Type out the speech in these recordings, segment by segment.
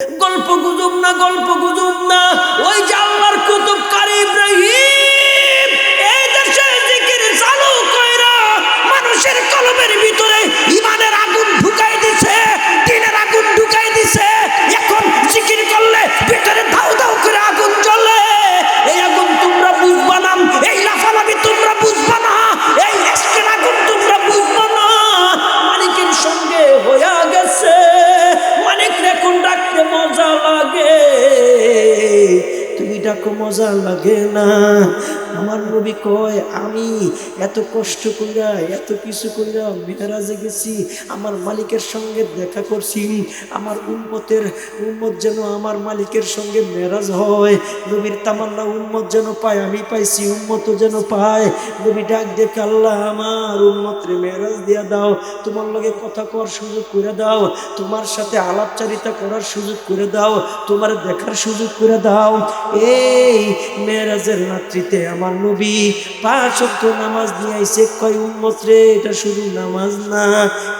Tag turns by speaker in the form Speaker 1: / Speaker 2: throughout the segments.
Speaker 1: গল্প গুজব না গল্প গুজব না। ওই যে আল্লাহর কুতুব কারি ইব্রাহিম। ডাকো মজা লাগে না। আমার নবী কয়, আমি এত কষ্ট কইরা, এত কিছু কইরা মেয়েরাজে গেছি, আমার মালিকের সঙ্গে দেখা করছি। আমার উন্মতের উন্মত যেন আমার মালিকের সঙ্গে মেরাজ হয়। নবীর তামান্না উন্মত যেন পায়, আমি পাইছি উন্মত যেন পায়। নবী ডাক দেখে, আল্লাহ, আমার উন্মত রে মেরাজ দিয়া দাও। তোমার লগে কথা কর সুযোগ করে দাও। তোমার সাথে আলাপচারিতা করার সুযোগ করে দাও। তোমার দেখার সুযোগ করে দাও। এই মেরাজের রাত্রিতে আমার নবী পাঁচ ওয়াক্ত নামাজ নিয়ে আইছে। কয়, উম্মত রে, এটা শুধু নামাজ না।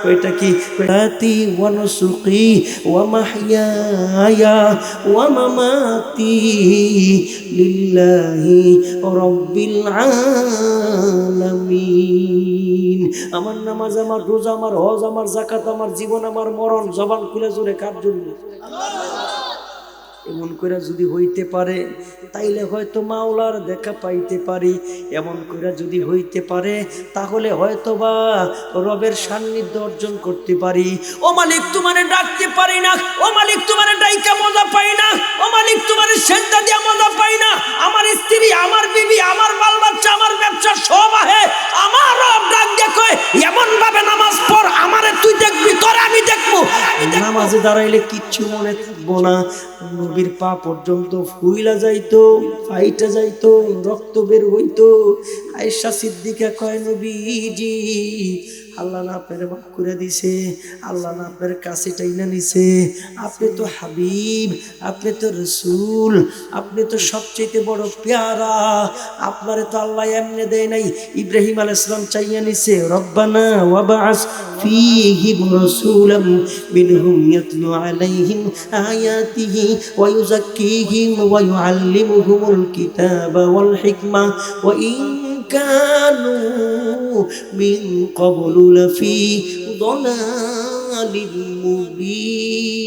Speaker 1: কয়টা কি? রাতি ওয়া নুসুকি ওয়া মাহইয়ায়া ওয়া মামাতি লিল্লাহি রাব্বিল আলামিন। আমার নামাজ, আমার রোজা, আমার হজ, আমার জাকাত আমার জীবন, আমার মরণ, জবান খুলে জোরে কার জন্য? এমন করে যদি হইতে পারে, তাইলে হয়তো মাওলার দেখা পাইতে পারি। এমন করে যদি হইতে পারে, তাহলে হয়তো বা রবের সান্নিধ্য অর্জন করতে পারি। ও মালিক, তোমারে ডাকতে পারি না। ও মালিক, তোমারে ডাইকা মজা পাই না। ও মালিক, তোমারে সেদ্ধা দিয়া মজা নামাজে দাঁড়াইলে কিচ্ছু মনে থাকব না। নবীর পা পর্যন্ত ফুইলা যাইতো, ফাইটা যাইতো, রক্ত বের হইতো। আয়সা সিদ্দিকা কয়, নবীজি আল্লাহ না মাফ করে দিছে, আল্লাহ না আপনার কাছে টাইনা নিছে। আপনি তো হাবিব, আপনি তো রসুল, আপনি তো সবচেয়ে বড় পেয়ারা। আপনারে তো আল্লাহ এমনি দেয় নাই, ইব্রাহিম আল ইসলাম চাইয়া নিছে, রব্বানা ওয়াবাস ফিহিম রাসূলাম, মিনহুম ইয়াতলু আলাইহিম আয়াতিহি ওয়া ইউযাক্কিহিম ওয়া ইউআল্লিমুহুমুল কিতাবা ওয়াল হিকমা ওয়া ইন كانوا من قبل لفي ضلال مبين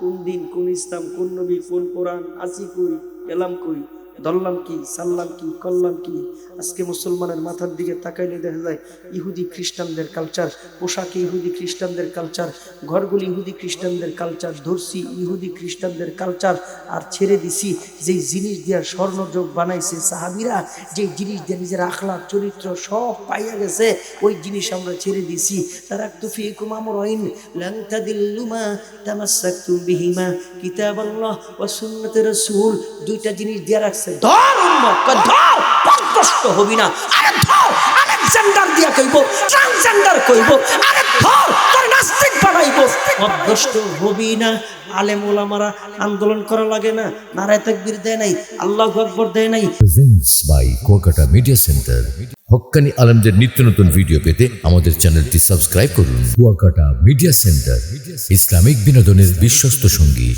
Speaker 1: কোন দিন কোন ইসলাম কোন নবী কোন কোরআন আসি কই এলাম কই ধরলাম কি, সাল্লাম কি করলাম কি? আজকে মুসলমানের মাথার দিকে তাকাইলে দেখা যায় ইহুদি খ্রিস্টানদের কালচার পোশাকে ইহুদি খ্রিস্টানদের কালচার ঘরগুলি ইহুদি খ্রিস্টানদের কালচার ধরছি ইহুদি খ্রিস্টানদের কালচার আর ছেড়ে দিছি। যেই জিনিস দিয়া স্বর্ণযোগ বানাইছে সাহাবিরা, যেই জিনিস দিয়ে নিজের আখলা চরিত্র সব পাইয়া গেছে, ওই জিনিস আমরা ছেড়ে দিছি। তারা তুফিকুম আমরাইন, লান তাদিল্লুমা তামাসসাকতুম বিহিমা। কিতাবাল্লাহ ওয়া সুন্নাতে রাসূল, দুইটা জিনিস দিয়া রাখছে। ধর উম্মত ধর পথভ্রষ্ট হবি না। আরে ধর আলেকজান্ডার দিয়া কইব ট্রান্সজেন্ডার কইব আরে ধর তোর নাস্তিক বানাইব। পথভ্রষ্ট হবি না আলেম ওলামারা আন্দোলন করা লাগে না। নারায় তাকবীর দেয় নাই আল্লাহ আকবার দেয় নাই।
Speaker 2: Presents by Kuakata media centre হক্কানি আলমদের নিত্য নতুন ভিডিও পেতে আমাদের চ্যানেলটি সাবস্ক্রাইব করুন। কুয়াকাটা মিডিয়া সেন্টার ইসলামিক বিনোদনের বিশ্বস্ত সঙ্গী।